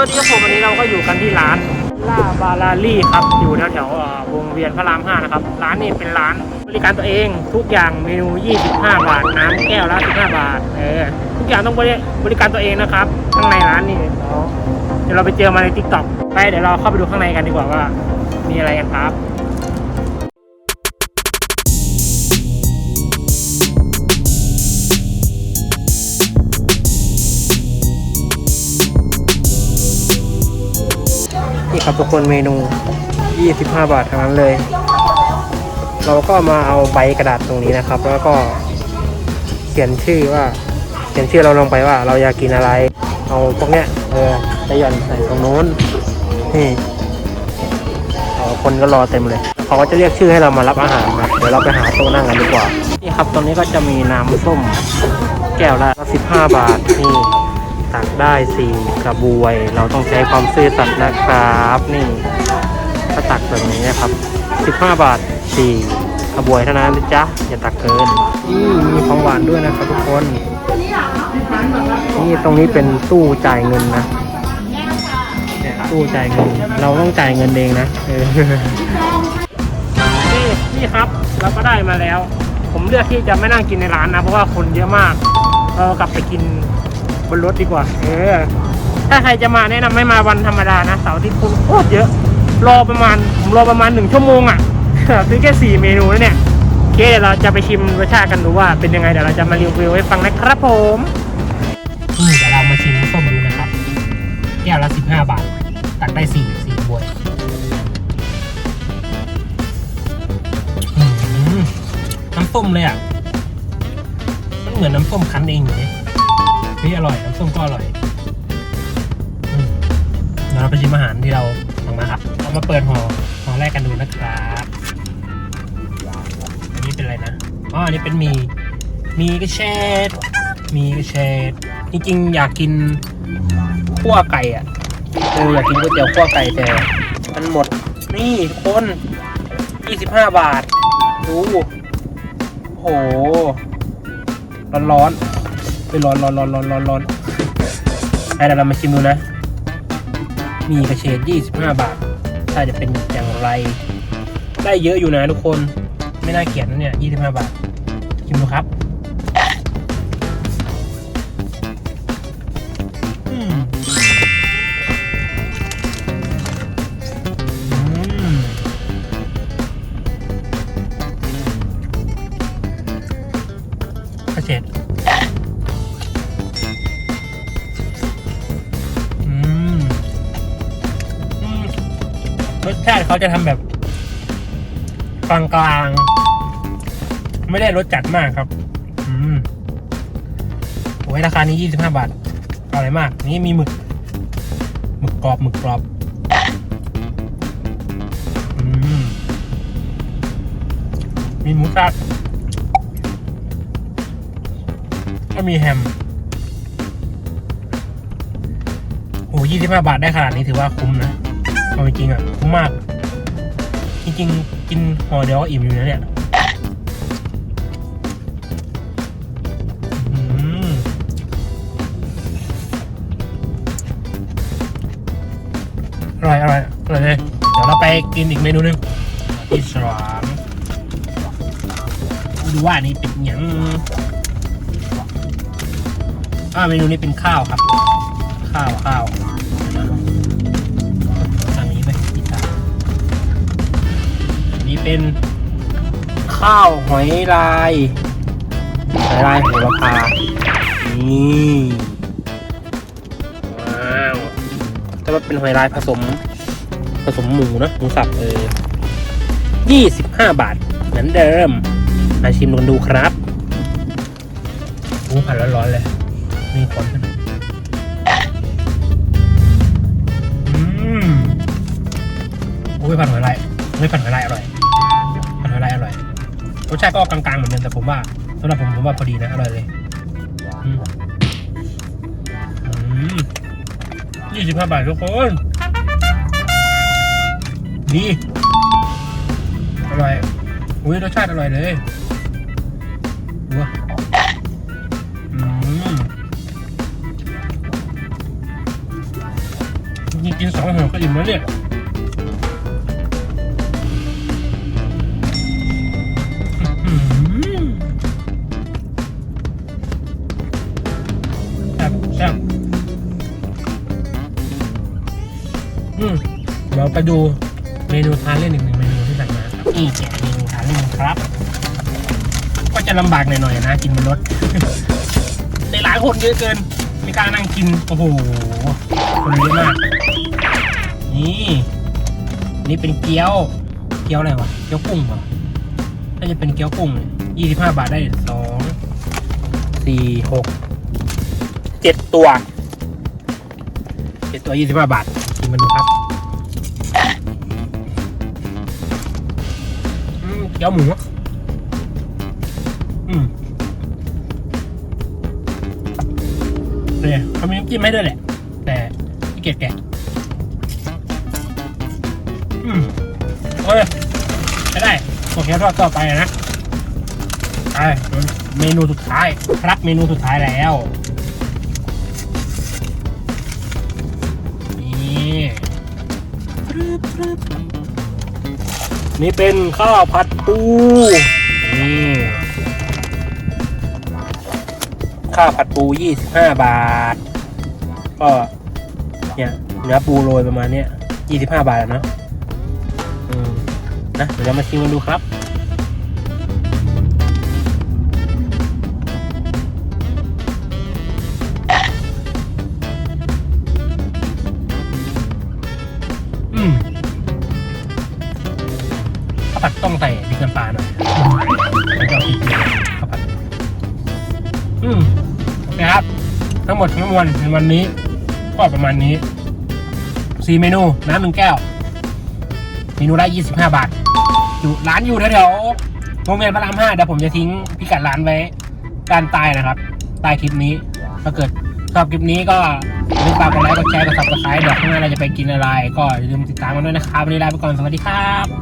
วัสดีครับผมวันนี้เราก็อยู่กันที่ร้านลาบาลาลี่ครับอยู่แถวแถวๆวงเวียนพระราม5นะครับร้านนี้เป็นร้านบริการตัวเองทุกอย่างเมนู 25 บาทน้ำแก้วละ15 บาทเออทุกอย่างต้องบริบริการตัวเองนะครับข้างในร้านนี่เดี๋ยวเราไปเจอมาในทิกตอกไปเดี๋ยวเราเข้าไปดูข้างในกันดีกว่าว่า มีอะไรกันครับ นี่ครับทุกคนเมนู 25 บาททั้งนั้นเลย เราก็มาเอาใบกระดาษตรงนี้นะครับ แล้วก็เขียนชื่อว่า เขียนชื่อเราลงไปว่า เราอยากกินอะไร เอาพวกเนี้ยเออจะหย่อนใส่ตรงนู้นนี่เออคนก็รอเต็มเลยเขาก็จะเรียกชื่อให้เรามารับอาหารครับเดี๋ยวเราไปหาโต๊ะนั่งกันดีกว่า นี่ครับตรงนี้ก็จะมีน้ำส้มแก้วละ15 บาทนี่ ตักได้สี่กระบวย เราต้องใช้ความซื่อสัตย์นะครับ นี่ถ้าตักแบบนี้นะครับ 15 บาทสี่กระบวยเท่านั้นนะจ๊ะอย่าตักเกินนี่มีของหวานด้วยนะครับทุกคนนี่ตรงนี้เป็นตู้จ่ายเงินนะตู้จ่ายเงิน เราต้องจ่ายเงินเองนะนี่นี่ครับเราก็ได้มาแล้ว ผมเลือกที่จะไม่นั่งกินในร้านนะ เพราะว่าคนเยอะมากเรากลับไปกิน บนรถดีกว่า เออ ถ้าใครจะมาแนะนำไม่มาวันธรรมดานะเสาร์อาที่คนโคตรเยอะ รอประมาณผมรอประมาณหนึ่งชั่วโมงอะซื้อแค่สี่เมนูนะเนี่ยโอเคเดี๋ยวเราจะไปชิมรสชาติกันดูว่าเป็นยังไงเดี๋ยวเราจะมารีวิวให้ฟังนะครับผมนี่เดี๋ยวเรามาชิมน้ำส้มดูนะครับ แก้วละสิบห้าบาท ตักได้สี่สี่บวยน้ำส้มเลยอะมันเหมือนน้ำส้มคั้นเองอยู่เลย เฮ้ยอร่อยน้ำส้มก็อร่อยเดี๋ยวเราไปชิมอาหารที่เราสั่งมาครับเรามาเปิดห่อห่อแรกกันดูนะครับอันนี้เป็นอะไรนะอ๋ออันนี้เป็นมีมีกระเชดมีกระเชดจริงๆ อยากกินขั่วไก่อะเอออยากกินก๋วยเตี๋ยวขั่วไก่แต่มันหมดนี่ทุกคน25 บาทดูโอ้โหร้อน ไปร้อนร้อนร้อนร้อนร้อนร้อนไอ้เดี๋ยวเรามาชิมดูนะ มีกระเฉด25 บาท ถ้าจะเป็นอย่างไร ได้เยอะอยู่นะทุกคน ไม่น่าเกลียดนะเนี่ย 25 บาทชิมดูครับ ชาติเขาจะทำแบบกลางกลางๆไม่ได้รสจัดมากครับ อืมโอ้ยราคานี้25บาทอร่อยมาก นี่มีหมึกหมึกกรอบหมึกกรอบอืมมีหมูสับก็มีแฮมโอ้ยี่สิบห้าบาทได้ขนาดนี้ถือว่าคุ้มนะ เอาจริงๆอะคุ้มมาก จริงๆ กินห่อเดียวก็อิ่มอยู่นะเนี่ยอร่อยอร่อยอร่อยเลย เดี๋ยวเราไปกินอีกเมนูหนึงที่สามดูว่าอันนี้เป็นยังอ่าเมนูนี้เป็นข้าวครับ ข้าวข้าว เป็นข้าวหอยลายหอยลายโหระพานี่ว้าวแต่ว่าเป็นหอยลายผสม ผสมหมูนะหมูสับเออยี่สิบห้าบาท เหมือนเดิมมาชิมกันดูครับหมูผัดร้อนๆเลยมีคนขึ้นอืมโอ้ยผัดหอยลายโอ้ยผัดหอยลายอร่อย อยลายอร่อยรสชาติก็กลางๆเหมือนกันแต่ผมว่าสำหรับผมผมว่าพอดีนะอร่อยเลยยี่สิบห้าบาททุกคนดีอร่อยอุ้ยรสชาติอร่อยเลยว้าอืมสองห่อก็อิ่มแล้วเนี่ย อืมเดี๋ยวไปดูเมนูทานเล่นอีกหนึ่งเมนูที่สั่งมาครับนี่แกะเมนูทานเล่นครับ ก็จะลำบากหน่อยๆนะกินบนรถในร้านคนเยอะเกิน ไม่กล้านั่งกิน โอ้โห คนเยอะมาก นี่ นี่เป็นเกี๊ยว เกี๊ยวอะไรวะ เกี๊ยวกุ้งเหรอน่าจะเป็นเกี๊ยวกุ้งยี่สิบห้าบาทได้สองสี่หกเจ็ดตัวเจ็ดตัวยี่สิบห้าบาทกิน มาดูครับเกี๊ยวหมูอืมเนี่ยเขามีน้ำจิ้มให้ด้วยแหละ แต่ที่เกียจแกะอืมโอ้ยไม่ได้โอเคทอดต่อไปนะไปเมนูสุดท้าย ครับเมนูสุดท้ายแล้ว นี่เป็นข้าวผัดปูนี่ข้าวผัดปู 25 บาท ก็เนี่ยเนื้อปูโรยประมาณเนี้ย25 บาทอะเนอะอืมนะเดี๋ยวเรามาชิมกันดูครับ ทั้งหมดทั้งมวลในวันนี้ก็ประมาณนี้สี่เมนูน้ำหนึ่งแก้วเมนูละยี่สิบห้าบาท อยู่ร้านอยู่แถวๆโรงเรียนพระรามห้าเดี๋ยวผมจะทิ้งพิกัดร้านไว้ด้านใต้นะครับใต้คลิปนี้ถ้าเกิดชอบคลิปนี้ก็อย่าลืมฝากกดไลค์กดแชร์กดซับสไครต์เดี๋ยวข้างหน้าเราจะไปกินอะไร ก็อย่าลืมติดตามกันด้วยนะครับวันนี้ลาไปก่อนสวัสดีครับ